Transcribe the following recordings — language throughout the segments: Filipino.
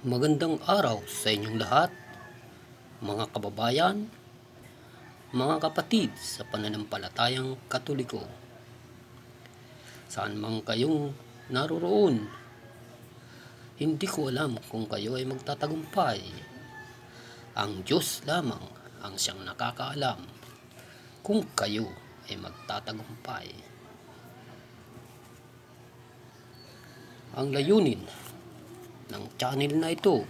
Magandang araw sa inyong lahat, mga kababayan, mga kapatid sa pananampalatayang katoliko. Saan man kayong naroroon, hindi ko alam kung kayo ay magtatagumpay. Ang Diyos lamang ang siyang nakakaalam kung kayo ay magtatagumpay. Ang layunin ng channel na ito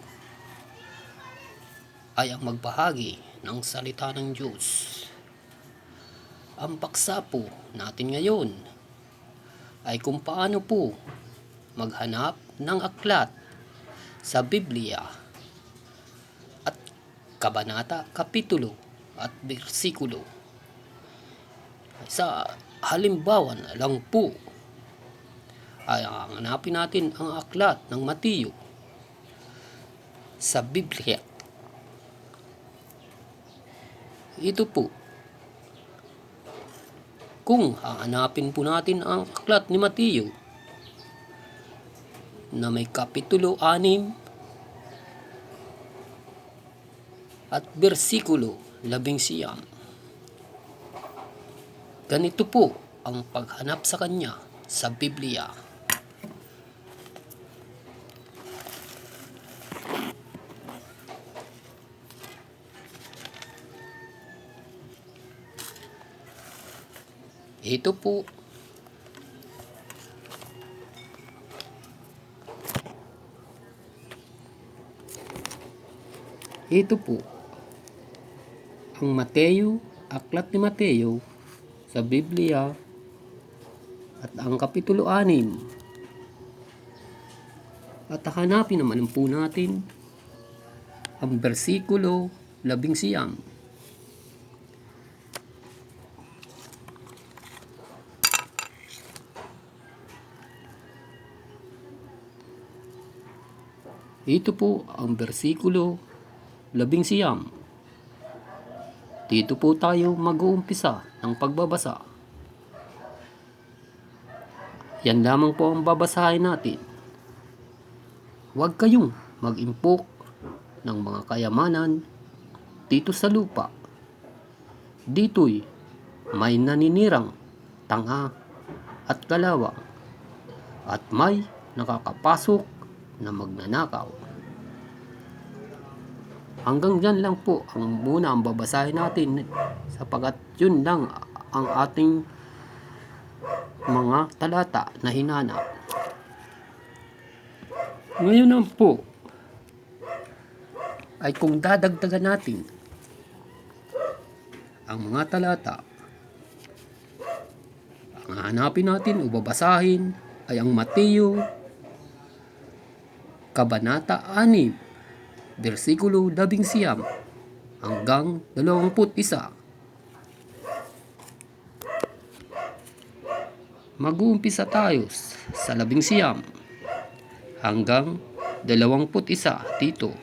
ay ang magbahagi ng salita ng Diyos. Ang paksa po natin ngayon ay kung paano po maghanap ng aklat sa Biblia at kabanata, kapitulo at bersikulo. Sa halimbawa na lang po ay hanapin natin ang aklat ng Matiyo sa Biblia. Ito po. Kung hahanapin po natin ang aklat ni Matiyo na may kapitulo 6 at bersikulo 11. Ganito po ang paghanap sa kanya sa Biblia. Ito po. Ito po. Ang Mateo, aklat ni Mateo sa Biblia at ang kapitulo 6. At hanapin naman po natin ang bersikulo 11. Ito po ang bersikulo labing siyam. Dito po tayo mag-uumpisa ng pagbabasa. Yan lamang po ang babasahin natin. Huwag kayong mag-impok ng mga kayamanan dito sa lupa. Dito'y may naninirang tanga at kalawang at may nakakapasok na magnanakaw. Hanggang dyan lang po ang muna ang babasahin natin sapagat yun lang ang ating mga talata na hinana. Ngayon naman po ay kung dadagdagan natin ang mga talata ang hanapin natin o babasahin ay ang Mateo Kabanata 6, versikulo 11 hanggang 21. Mag-uumpisa tayo sa 11 hanggang 21 dito.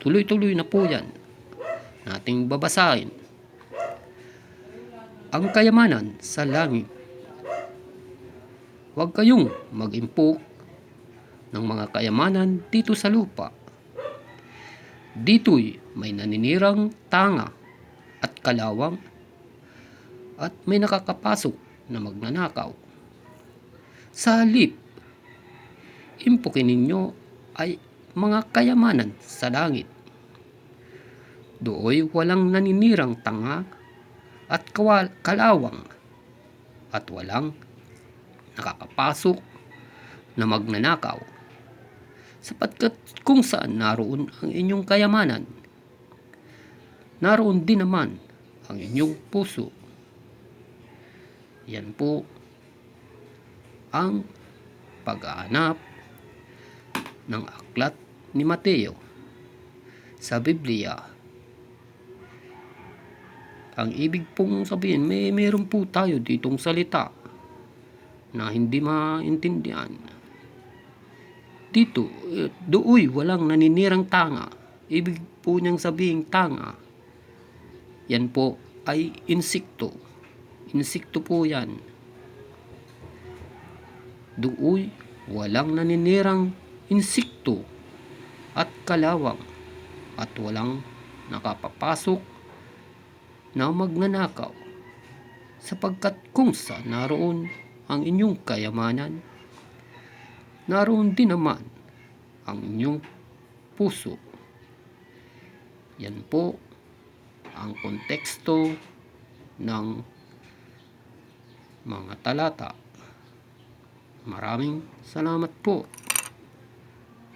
Tuloy-tuloy na po yan. Nating babasahin. Ang kayamanan sa langit. Huwag kayong mag-impok ng mga kayamanan dito sa lupa. Dito'y may naninirang tanga at kalawang at may nakakapasok na magnanakaw. Sa halip, impukin ninyo ay mga kayamanan sa langit. Dooy walang naninirang tanga at kalawang at walang nakakapasok na magnanakaw sapagkat kung saan naroon ang inyong kayamanan, naroon din naman ang inyong puso. Yan po ang paghahanap ng aklat ni Mateo sa Biblia. Ang ibig pong sabihin, may meron po tayo ditong salita na hindi maintindihan dito, eh, dooy walang naninirang tanga. Ibig po niyang sabihin tanga. Yan po ay insekto. Insekto po yan. Dooy walang naninirang insekto at kalawang at walang nakapapasok na magnanakaw sapagkat kung sa naroon ang inyong kayamanan, naroon din naman ang inyong puso. Yan po ang konteksto ng mga talata. Maraming salamat po.